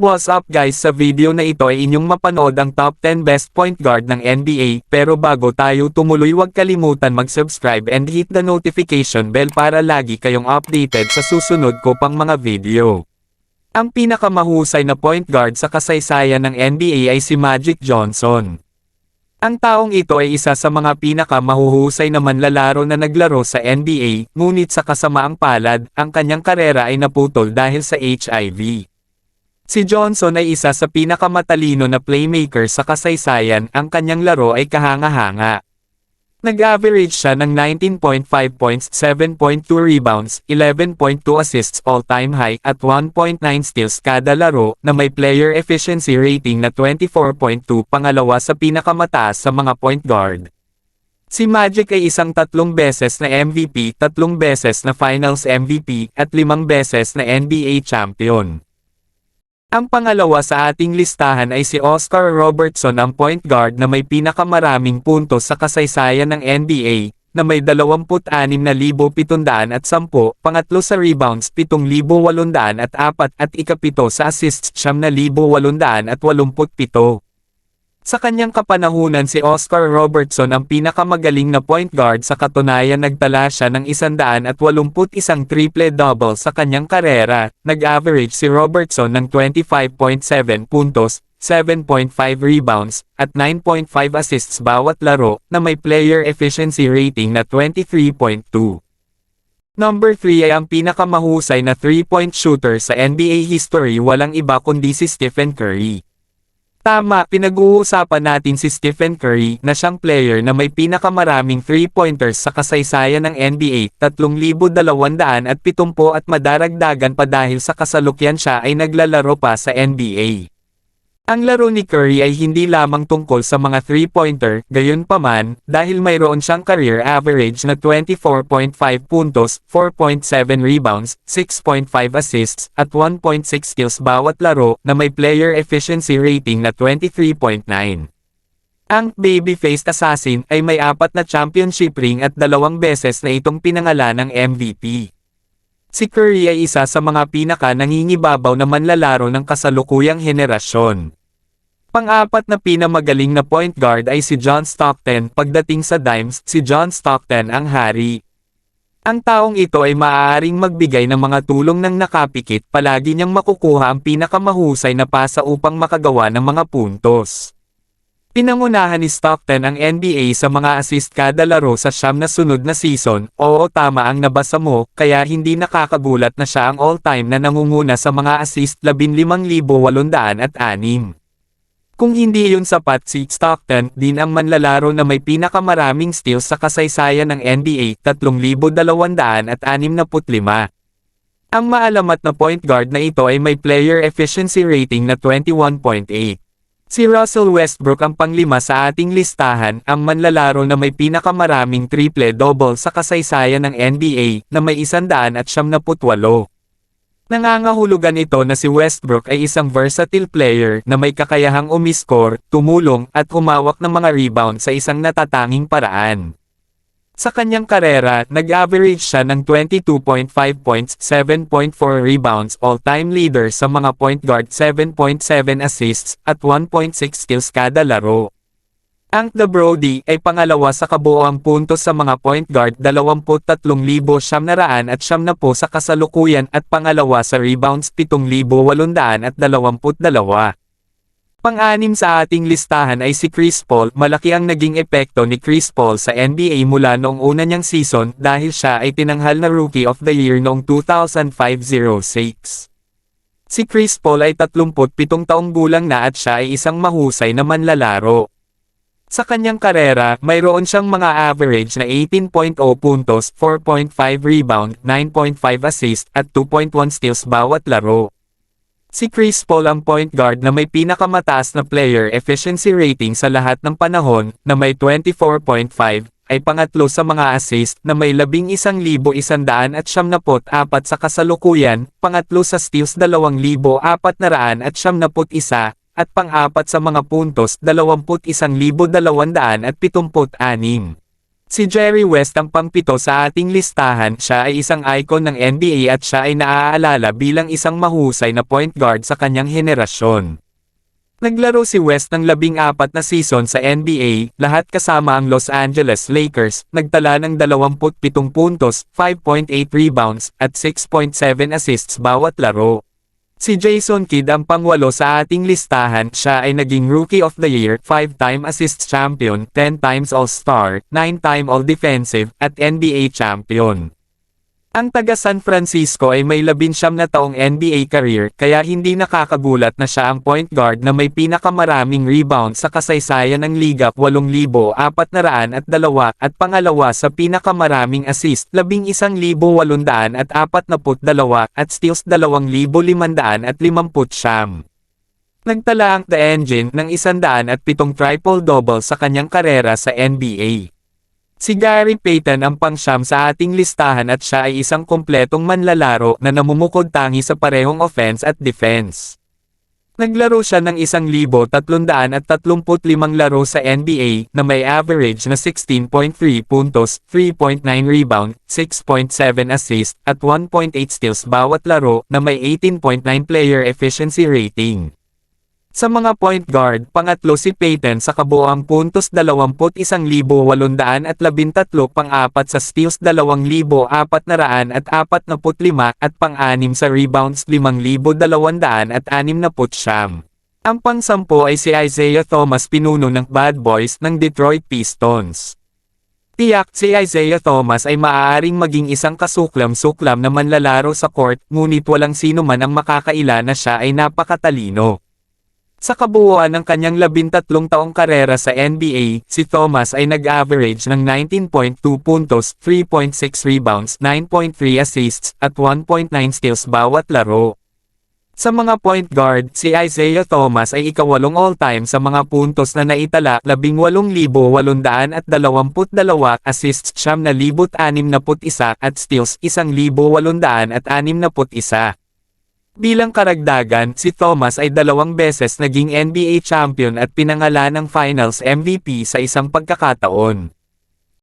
What's up guys sa video na ito ay inyong mapanood ang top 10 best point guard ng NBA pero bago tayo tumuloy huwag kalimutan mag-subscribe and hit the notification bell para lagi kayong updated sa susunod ko pang mga video. Ang pinakamahusay na point guard sa kasaysayan ng NBA ay si Magic Johnson. Ang taong ito ay isa sa mga pinakamahuhusay na manlalaro na naglaro sa NBA, ngunit sa kasamaang palad, ang kanyang karera ay naputol dahil sa HIV. Si Johnson ay isa sa pinakamatalino na playmaker sa kasaysayan, ang kanyang laro ay kahanga-hanga. Nag-average siya ng 19.5 points, 7.2 rebounds, 11.2 assists all-time high at 1.9 steals kada laro na may player efficiency rating na 24.2 pangalawa sa pinakamataas sa mga point guard. Si Magic ay isang tatlong beses na MVP, tatlong beses na Finals MVP, at limang beses na NBA champion. Ang pangalawa sa ating listahan ay si Oscar Robertson ang point guard na may pinakamaraming puntos sa kasaysayan ng NBA, na may 26,710 at 10, pangatlo sa rebounds 7,804 at ikapito sa assists 9,887. Sa kanyang kapanahunan si Oscar Robertson ang pinakamagaling na point guard sa katunayan nagtala siya ng 181 triple-double sa kanyang karera, nag-average si Robertson ng 25.7 puntos, 7.5 rebounds, at 9.5 assists bawat laro, na may player efficiency rating na 23.2. Number 3 ay ang pinakamahusay na 3-point shooter sa NBA history walang iba kundi si Stephen Curry. Tama, pinag-uusapan natin si Stephen Curry na siyang player na may pinakamaraming 3-pointers sa kasaysayan ng NBA, 3,270 at madaragdagan pa dahil sa kasalukyan siya ay naglalaro pa sa NBA. Ang laro ni Curry ay hindi lamang tungkol sa mga 3-pointer, gayon paman, dahil mayroon siyang career average na 24.5 puntos, 4.7 rebounds, 6.5 assists, at 1.6 steals bawat laro, na may player efficiency rating na 23.9. Ang baby-faced assassin ay may apat na championship ring at dalawang beses na itong pinangalan ng MVP. Si Curry ay isa sa mga pinaka nangingibabaw na manlalaro ng kasalukuyang henerasyon. Pang-apat na pinamagaling na point guard ay si John Stockton. Pagdating sa dimes, si John Stockton ang hari. Ang taong ito ay maaaring magbigay ng mga tulong ng nakapikit palagi niyang makukuha ang pinakamahusay na pasa upang makagawa ng mga puntos. Pinangunahan ni Stockton ang NBA sa mga assist kada laro sa siyam na sunod na season, oo tama ang nabasa mo, kaya hindi nakakagulat na siya ang all-time na nangunguna sa mga assist 15,806. Kung hindi yun sapat si Stockton, din ang manlalaro na may pinakamaraming steals sa kasaysayan ng NBA, 3,265. Ang maalamat na point guard na ito ay may player efficiency rating na 21.8. Si Russell Westbrook ang panglima sa ating listahan, ang manlalaro na may pinakamaraming triple-double sa kasaysayan ng NBA, na may 178. Nangangahulugan ito na si Westbrook ay isang versatile player na may kakayahang umiscore, tumulong, at humawak ng mga rebound sa isang natatanging paraan. Sa kanyang karera, nag-average siya ng 22.5 points, 7.4 rebounds, all-time leader sa mga point guard 7.7 assists, at 1.6 steals kada laro. Ang The Brody ay pangalawa sa kabuoang puntos sa mga point guard 23,700 at siyam na po sa kasalukuyan at pangalawa sa rebounds 7,822. Pang-anim sa ating listahan ay si Chris Paul. Malaki ang naging epekto ni Chris Paul sa NBA mula noong una niyang season dahil siya ay tinanghal na Rookie of the Year noong 2005-06. Si Chris Paul ay 37 taong gulang na at siya ay isang mahusay na manlalaro. Sa kanyang karera, mayroon siyang mga average na 18.0 puntos, 4.5 rebound, 9.5 assist, at 2.1 steals bawat laro. Si Chris Paul ang point guard na may pinakamataas na player efficiency rating sa lahat ng panahon, na may 24.5, ay pangatlo sa mga assist na may 11,174 sa kasalukuyan, pangatlo sa steals 2,471, at pang-apat sa mga puntos 21,276. Si Jerry West ang pangpito sa ating listahan, siya ay isang icon ng NBA at siya ay naaalala bilang isang mahusay na point guard sa kanyang henerasyon. Naglaro si West ng labing apat na season sa NBA, lahat kasama ang Los Angeles Lakers, nagtala ng 27 puntos, 5.8 rebounds, at 6.7 assists bawat laro. Si Jason Kidd ang pangwalo sa ating listahan, siya ay naging Rookie of the Year, 5-time assists champion, 10 times All-Star, 9-time All-Defensive, at NBA champion. Ang taga San Francisco ay may labinsyam na taong NBA career kaya hindi nakakagulat na siya ang point guard na may pinakamaraming rebound sa kasaysayan ng liga 8,402 at pangalawa sa pinakamaraming assist 11,842 at steals 2,550 Nagtala ang The Engine ng 107 triple-double sa kanyang karera sa NBA. Si Gary Payton ang pangsyam sa ating listahan at siya ay isang kompletong manlalaro na namumukod tangi sa parehong offense at defense. Naglaro siya ng 1,335 laro sa NBA na may average na 16.3 puntos, 3.9 rebound, 6.7 assist, at 1.8 steals bawat laro na may 18.9 player efficiency rating. Sa mga point guard, pangatlo si Payton sa kabuoang puntos 21,813 pang-apat sa steals 2,445 at pang-anim sa rebounds 5,269. Ang pang-sampo ay si Isaiah Thomas pinuno ng Bad Boys ng Detroit Pistons. Tiyak si Isaiah Thomas ay maaaring maging isang kasuklam-suklam na manlalaro sa court ngunit walang sino man ang makakaila na siya ay napakatalino. Sa kabuuan ng kanyang labintatlong taong karera sa NBA, si Thomas ay nag-average ng 19.2 puntos, 3.6 rebounds, 9.3 assists, at 1.9 steals bawat laro. Sa mga point guard, si Isaiah Thomas ay ikawalong all-time sa mga puntos na naitala 18,822 assists 9,661 at steals 1,861. Bilang karagdagan, si Thomas ay dalawang beses naging NBA champion at pinangalan ng Finals MVP sa isang pagkakataon.